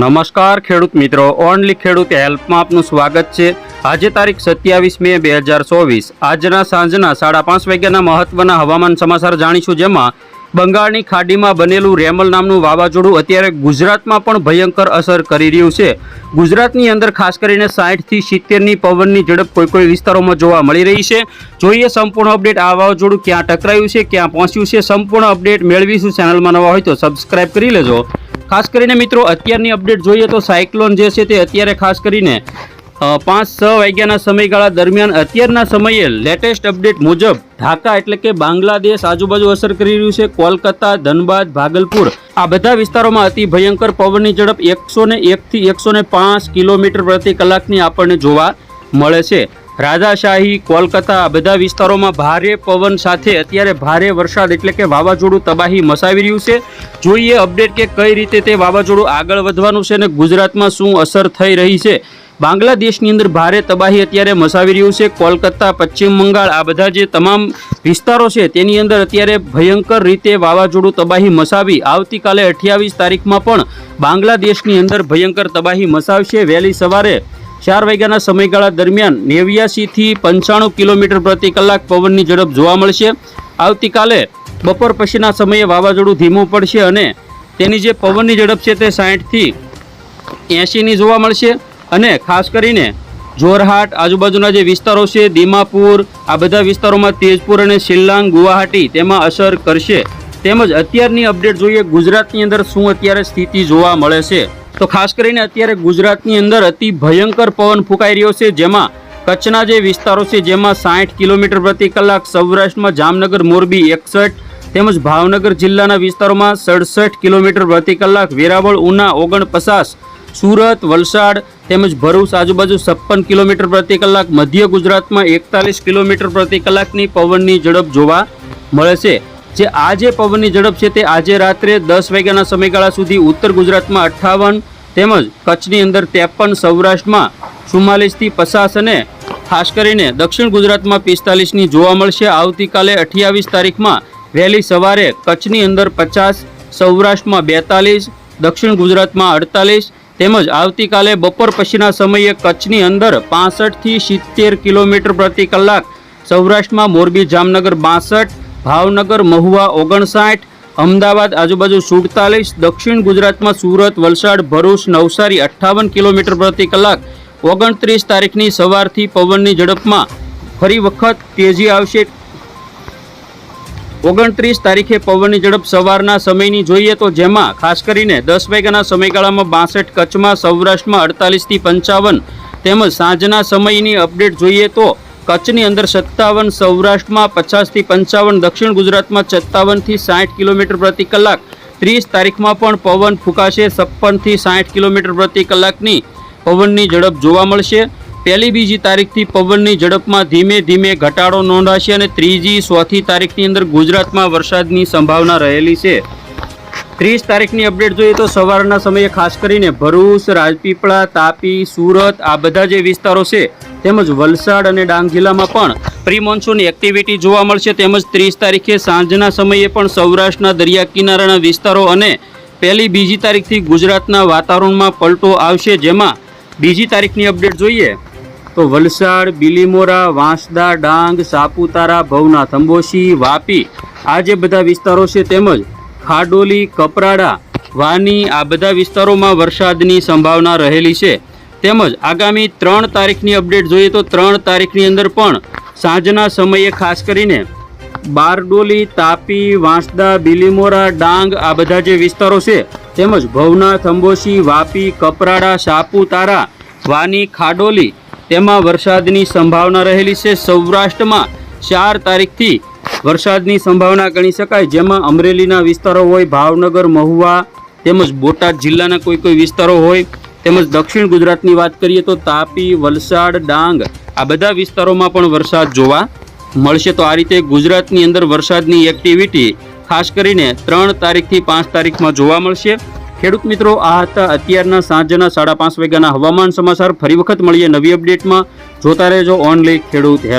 નમસ્કાર ખેડૂત મિત્રો, ઓનલી ખેડૂત હેલ્પમાં આપનું સ્વાગત છે. આજે તારીખ સત્યાવીસ મે બે હજાર ચોવીસ. આજના સાંજના સાડા પાંચ વાગ્યાના મહત્વના હવામાન સમાચાર જાણીશું જેમાં બંગાળની ખાડીમાં બનેલું રેમલ નામનું વાવાઝોડું અત્યારે ગુજરાતમાં પણ ભયંકર અસર કરી રહ્યું છે. ગુજરાતની અંદર ખાસ કરીને સાઠથી સિત્તેરની પવનની ઝડપ કોઈ કોઈ વિસ્તારોમાં જોવા મળી રહી છે. જોઈએ સંપૂર્ણ અપડેટ. આ વાવાઝોડું ક્યાં ટકરાયું છે, ક્યાં પહોંચ્યું છે, સંપૂર્ણ અપડેટ મેળવીશું. ચેનલમાં નવા હોય તો સબસ્ક્રાઈબ કરી લેજો. ખાસ કરીને મિત્રો, અત્યારની અપડેટ જોઈએ તો સાયક્લોન જે છે તે અત્યારે ખાસ કરીને પાંચ છ વાગ્યાના સમયગાળા દરમિયાન અત્યારના સમયે લેટેસ્ટ અપડેટ મુજબ ઢાકા એટલે કે બાંગ્લાદેશ આજુબાજુ અસર કરી રહ્યું છે. કોલકાતા, ધનબાદ, ભાગલપુર આ બધા વિસ્તારોમાં અતિ ભયંકર પવનની ઝડપ એકસો ને એકથી એકસો પાંચ કિલોમીટર પ્રતિ કલાકની આપણને જોવા મળે છે. રાજાશાહી, કોલકાતા આ બધા વિસ્તારોમાં ભારે પવન સાથે અત્યારે ભારે વરસાદ એટલે કે વાવાઝોડું તબાહી મસાવી રહ્યું છે. જોઈએ અપડેટ કે કઈ રીતે તે વાવાઝોડું આગળ વધવાનું છે અને ગુજરાતમાં શું અસર થઈ રહી છે. બાંગ્લાદેશની અંદર ભારે તબાહી અત્યારે મસાવી રહ્યું છે. કોલકાતા, પશ્ચિમ બંગાળ આ બધા જે તમામ વિસ્તારો છે તેની અંદર અત્યારે ભયંકર રીતે વાવાઝોડું તબાહી મસાવી આવતીકાલે અઠ્યાવીસ તારીખમાં પણ બાંગ્લાદેશની અંદર ભયંકર તબાહી મસાવશે વહેલી સવારે ચાર વાગ્યાના સમયગાળા દરમિયાન નેવ્યાસીથી પંચાણું કિલોમીટર પ્રતિ કલાક પવનની ઝડપ જોવા મળશે. આવતીકાલે બપોર પછીના સમયે વાવાઝોડું ધીમું પડશે અને તેની જે પવનની ઝડપ છે તે સાઠથી એંશીની જોવા મળશે અને ખાસ કરીને જોરહાટ, આજુબાજુના જે વિસ્તારો છે, દીમાપુર, આ બધા વિસ્તારોમાં તેજપુર અને શિલ્લાંગ, ગુવાહાટી તેમાં અસર કરશે. તેમજ અત્યારની અપડેટ જોઈએ ગુજરાતની અંદર શું અત્યારે સ્થિતિ જોવા મળે છે. તો ખાસ કરીને અત્યારે ગુજરાતની અંદર અતિ ભયંકર પવન ફૂંકાઈ રહ્યો છે, જેમાં કચ્છના જે વિસ્તારો છે, જેમાં સાઠ કિલોમીટર પ્રતિ કલાક સૌરાષ્ટ્રમાં જામનગર, મોરબી એકસઠ, તેમજ ભાવનગર જિલ્લાના વિસ્તારોમાં સડસઠ કિલોમીટર પ્રતિ કલાક, વેરાવળ, ઉના, ઓગણપચાસ, સુરત, વલસાડ, તેમજ ભરૂચ આજુબાજુ છપ્પન કિલોમીટર પ્રતિ કલાક, મધ્ય ગુજરાતમાં એકતાલીસ કિલોમીટર પ્રતિ કલાકની પવનની ઝડપ જોવા મળે છે. જે આજે પવનની ઝડપ છે તે આજે રાત્રે દસ વાગ્યાના સમયગાળા સુધી ઉત્તર ગુજરાતમાં અઠ્ઠાવન તેમજ કચ્છની અંદર ત્રેપન સૌરાષ્ટ્રમાં ચુમ્માલીસથી પચાસ અને ખાસ કરીને દક્ષિણ ગુજરાતમાં પિસ્તાલીસની જોવા મળશે. આવતીકાલે અઠ્યાવીસ તારીખમાં વહેલી સવારે કચ્છની અંદર પચાસ, સૌરાષ્ટ્રમાં બેતાલીસ, દક્ષિણ ગુજરાતમાં અડતાલીસ, તેમજ આવતીકાલે બપોર પછીના સમયે કચ્છની અંદર પાસઠથી સિત્તેર કિલોમીટર પ્રતિ કલાક, સૌરાષ્ટ્રમાં મોરબી, જામનગર બાસઠ, ભાવનગર, મહુવા ઓગણસાઠ અમદાવાદ આજુબાજુ સુડતાલીસ, દક્ષિણ ગુજરાતમાં સુરત, વલસાડ, ભરૂચ, નવસારી અઠ્ઠાવન કિલોમીટર પ્રતિ કલાક. ઓગણત્રીસ તારીખની સવારથી પવનની ઝડપમાં ફરી વખત તેજી આવશે. ઓગણત્રીસ તારીખે પવનની ઝડપ સવારના સમયની જોઈએ તો જેમાં ખાસ કરીને દસ વાગ્યાના સમયગાળામાં બાસઠ, કચ્છમાં સૌરાષ્ટ્રમાં અડતાલીસથી પંચાવન તેમજ સાંજના સમયની અપડેટ જોઈએ તો કચ્છની અંદર સત્તાવન, સૌરાષ્ટ્રમાં પચાસથી પંચાવન, દક્ષિણ ગુજરાતમાં સત્તાવનથી સાઠ કિલોમીટર પ્રતિ કલાક. ત્રીસ તારીખમાં પણ પવન ફૂંકાશે, છપ્પનથી સાઠ કિલોમીટર પ્રતિ કલાકની પવનની ઝડપ જોવા મળશે. પહેલી બીજી તારીખથી પવનની ઝડપમાં ધીમે ધીમે ઘટાડો નોંધાશે અને ત્રીજી, ચોથી તારીખની અંદર ગુજરાતમાં વરસાદની સંભાવના રહેલી છે. ત્રીસ તારીખની અપડેટ જોઈએ તો સવારના સમયે ખાસ કરીને ભરૂચ, રાજપીપળા, તાપી, સુરત આ બધા જે વિસ્તારો છે તેમજ વલસાડ અને ડાંગ જિલ્લામાં પણ પ્રી મોન્સૂન એક્ટિવિટી જોવા મળશે. તેમજ ત્રીસ તારીખે સાંજના સમયે પણ સૌરાષ્ટ્રના દરિયા કિનારાના વિસ્તારો અને પહેલી બીજી તારીખથી ગુજરાતના વાતાવરણમાં પલટો આવશે. જેમાં બીજી તારીખની અપડેટ જોઈએ તો વલસાડ, બિલીમોરા, વાંસદા, ડાંગ, સાપુતારા, ભવનાથ, અંબોશી, વાપી આ જે બધા વિસ્તારો છે તેમજ ખાડોલી, કપરાડા, વાની આ બધા વિસ્તારોમાં વરસાદની સંભાવના રહેલી છે. તેમજ આગામી ત્રણ તારીખની અપડેટ જોઈએ તો ત્રણ તારીખની અંદર પણ સાંજના સમયે ખાસ કરીને બારડોલી, તાપી, વાંસદા, બિલીમોરા, ડાંગ આ બધા જે વિસ્તારો છે, તેમજ ભવનાથ અંબોશી વાપી, કપરાડા સાપુતારા વાની, ખાડોલી, તેમાં વરસાદની સંભાવના રહેલી છે. સૌરાષ્ટ્રમાં ચાર તારીખથી વરસાદની સંભાવના ગણી શકાય. જેમાં અમરેલીના વિસ્તારો હોય, ભાવનગર, મહુવા, તેમજ બોટાદ જિલ્લાના કોઈ કોઈ વિસ્તારો હોય તેમજ દક્ષિણ ગુજરાતની વાત કરીએ તો તાપી, વલસાડ, ડાંગ આ બધા વિસ્તારોમાં પણ વરસાદ જોવા મળશે. તો આ રીતે ગુજરાતની અંદર વરસાદની એક્ટિવિટી ખાસ કરીને ત્રણ તારીખથી પાંચ તારીખમાં જોવા મળશે. ખેડૂત મિત્રો, આ હતા અત્યારના સાંજના સાડા પાંચ વાગ્યાના હવામાન સમાચાર. ફરી વખત મળીએ નવી અપડેટમાં જોતા રહેજો ઓનલી ખેડૂત હેલ્પ